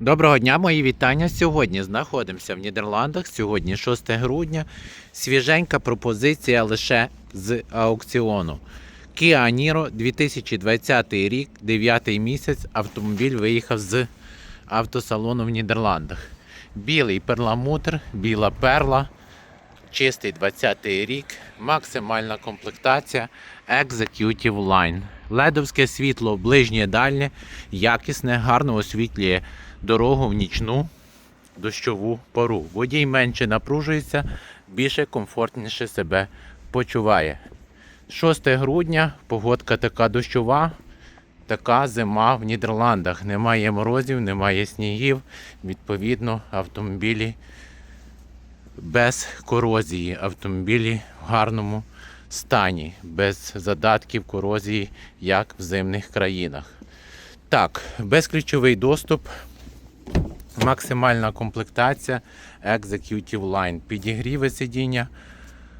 Доброго дня, мої вітання. Сьогодні знаходимося в Нідерландах. Сьогодні 6 грудня. Свіженька пропозиція лише з аукціону. Kia Niro 2020 рік, 9 місяць. Автомобіль виїхав з автосалону в Нідерландах. Білий перламутр, біла перла, чистий 20 рік, максимальна комплектація Executive Line. Ледовське світло ближнє дальнє, якісне, гарно освітлює дорогу в нічну дощову пору. Водій менше напружується, більше комфортніше себе почуває. 6 грудня, погодка така дощова, така зима в Нідерландах. Немає морозів, немає снігів. Відповідно, автомобілі без корозії, автомобілі в гарному стані, без задатків корозії, як в зимних країнах. Так, безключовий доступ, максимальна комплектація Executive Line, підігріви сидіння,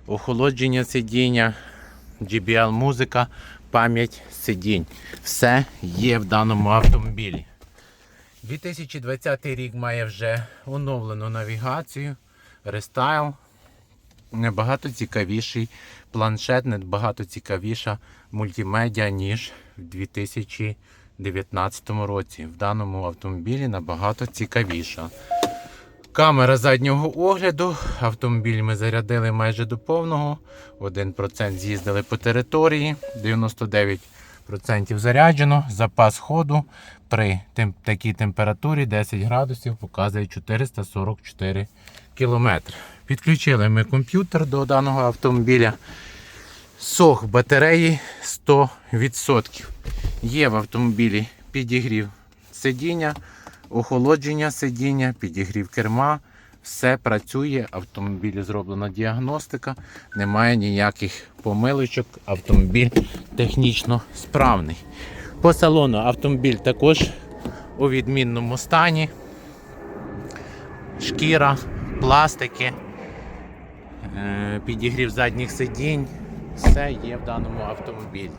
охолодження сидіння, GBL музика, пам'ять сидінь. Все є в даному автомобілі. 2020 рік має вже оновлену навігацію, рестайл. Набагато цікавіший планшет, набагато цікавіша мультимедіа, ніж в 2019 році. В даному автомобілі набагато цікавіша. Камера заднього огляду. Автомобіль ми зарядили майже до повного. 1% з'їздили по території, 99% заряджено. Запас ходу при тем- такій температурі 10 градусів показує 444 км. Підключили ми комп'ютер до даного автомобіля. Сох батареї 100%. Є в автомобілі підігрів сидіння, охолодження сидіння, підігрів керма. Все працює, автомобілі зроблена діагностика, немає ніяких помилочок, автомобіль технічно справний. По салону автомобіль також у відмінному стані. Шкіра, пластики, е, підігрів задніх сидінь. Все є в даному автомобілі.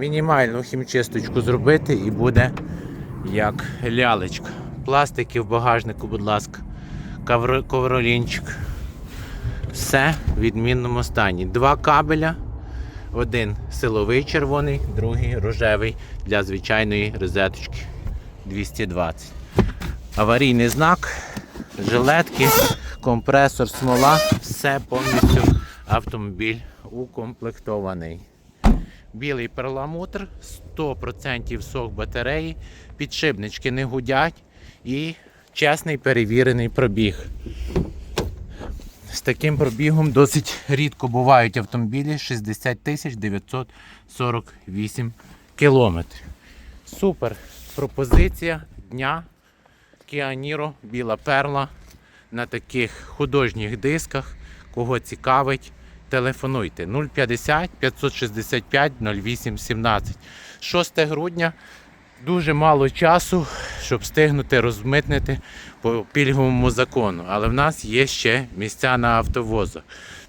Мінімальну хімчисточку зробити і буде як лялечка. Пластики в багажнику, будь ласка, ковролінчик. Все в відмінному стані. Два кабеля. Один силовий червоний, другий рожевий для звичайної розеточки 220. Аварійний знак, жилетки, компресор, смола, все повністю автомобіль укомплектований. Білий перламутр, 100% сок батареї, підшипнички не гудять і чесний перевірений пробіг. З таким пробігом досить рідко бувають автомобілі 60 948 кілометрів. Супер пропозиція дня Kia Niro, біла перла на таких художніх дисках. Кого цікавить, телефонуйте 050 565 08 17. 6 грудня дуже мало часу, щоб встигнути розмитнити по пільговому закону. Але в нас є ще місця на автовозах.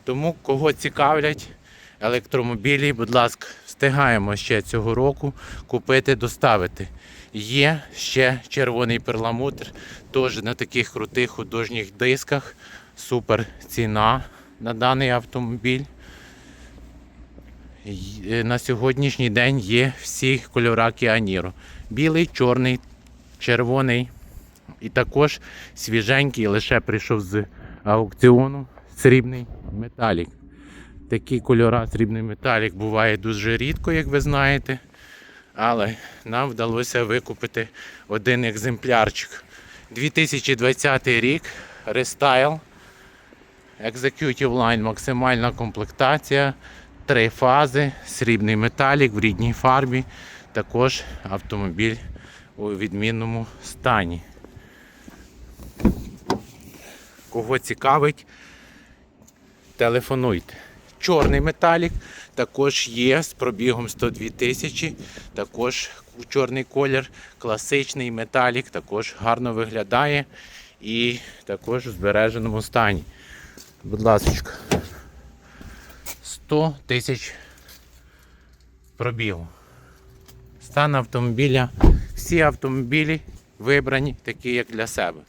Тому кого цікавлять електромобілі, будь ласка, встигаємо ще цього року купити, доставити. Є ще червоний перламутр, теж на таких крутих художніх дисках. Супер ціна на даний автомобіль. Е, На сьогоднішній день є всі кольори Kia Білий, чорний, червоний і також свіженький, лише прийшов з аукціону срібний металік. Такі кольори срібний металік буває дуже рідко, як ви знаєте. Але нам вдалося викупити один екземплярчик. 2020 рік, рестайл, Executive Line, максимальна комплектація, три фази, срібний металік в рідній фарбі. Також автомобіль у відмінному стані. Кого цікавить, телефонуйте. Чорний металік також є з пробігом 102 тисячі, також чорний колір, класичний металік, також гарно виглядає і також в збереженому стані. Будь ласка, 100 тисяч пробігу. Стан автомобіля. Всі автомобілі вибрані, такі як для себе.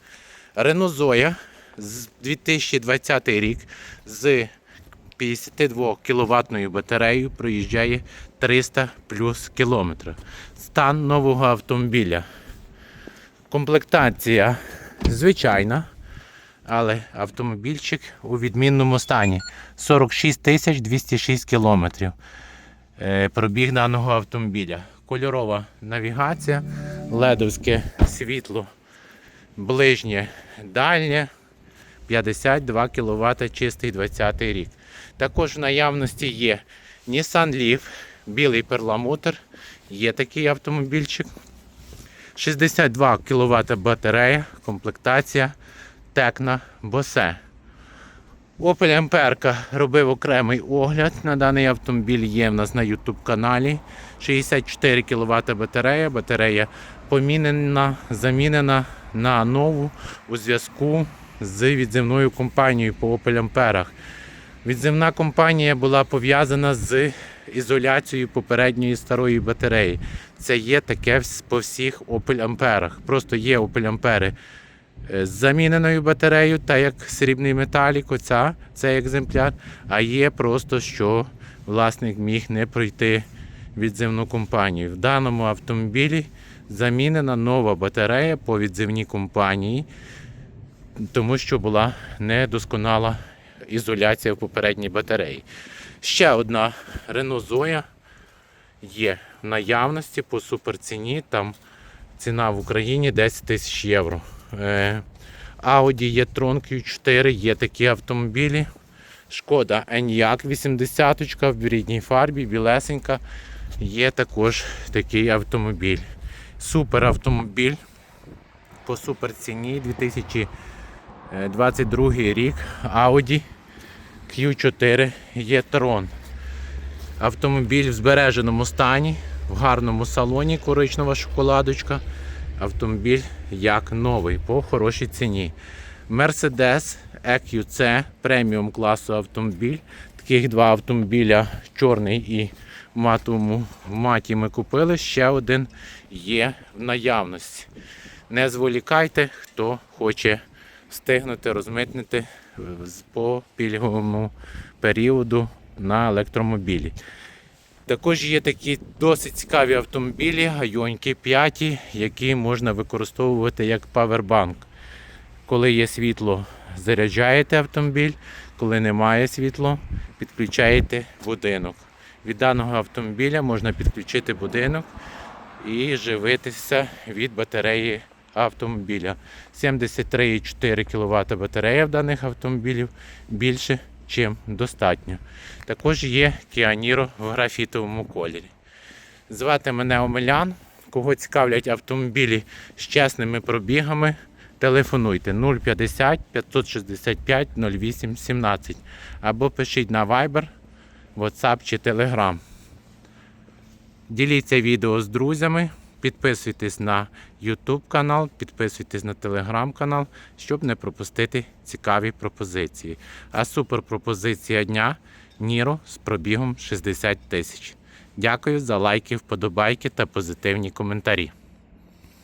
Renault Zoe з 2020 рік з 52 кВт батареєю проїжджає 300 плюс кілометрів. Стан нового автомобіля. Комплектація звичайна, але автомобільчик у відмінному стані. 46 тисяч 206 кілометрів. Е, Пробіг даного автомобіля. Кольорова навігація, ледовське світло, ближнє, дальнє, 52 кВт чистий 20 рік. Також в наявності є Nissan Leaf, білий перламутр, є такий автомобільчик. 62 кВт батарея, комплектація Tecna Bose. Opel Амперка робив окремий огляд на даний автомобіль. Є в нас на YouTube каналі. 64 кВт батарея. Батарея помінена, замінена на нову у зв'язку з відзивною компанією по Opel Амперах. Відзивна компанія була пов'язана з ізоляцією попередньої старої батареї. Це є таке по всіх Opel Амперах. Просто є Opel Ампери з заміненою батареєю, та як срібний металік, оця, цей екземпляр, а є просто, що власник міг не пройти відзивну компанію. В даному автомобілі замінена нова батарея по відзивній компанії, тому що була недосконала ізоляція в попередній батареї. Ще одна Renault Zoe є в наявності по суперціні. Там ціна в Україні 10 тисяч євро. Е, Audi e-tron Q4 є такі автомобілі. Шкода Enyaq 80 в рідній фарбі, білесенька. Є також такий автомобіль. Супер автомобіль по суперціні 2022 рік. Audi Q4 e-tron. Автомобіль в збереженому стані, в гарному салоні, коричнева шоколадочка. Автомобіль як новий по хорошій ціні. Mercedes EQC преміум класу автомобіль. Таких два автомобіля, чорний і матовому маті ми купили. Ще один є в наявності. Не зволікайте, хто хоче встигнути розмитнити з- по пільговому періоду на електромобілі. Також є такі досить цікаві автомобілі, гайоньки 5, які можна використовувати як павербанк. Коли є світло, заряджаєте автомобіль, коли немає світла, підключаєте будинок. Від даного автомобіля можна підключити будинок і живитися від батареї автомобіля. 73,4 кВт батарея в даних автомобілів більше, чим достатньо. Також є Niro в графітовому кольорі. Звати мене Омелян. Кого цікавлять автомобілі з чесними пробігами, телефонуйте 050 565 08 17 або пишіть на Viber, WhatsApp чи Telegram. Діліться відео з друзями, підписуйтесь на YouTube канал, підписуйтесь на Telegram канал, щоб не пропустити цікаві пропозиції. А супер пропозиція дня Ніро з пробігом 60 тисяч. Дякую за лайки, вподобайки та позитивні коментарі.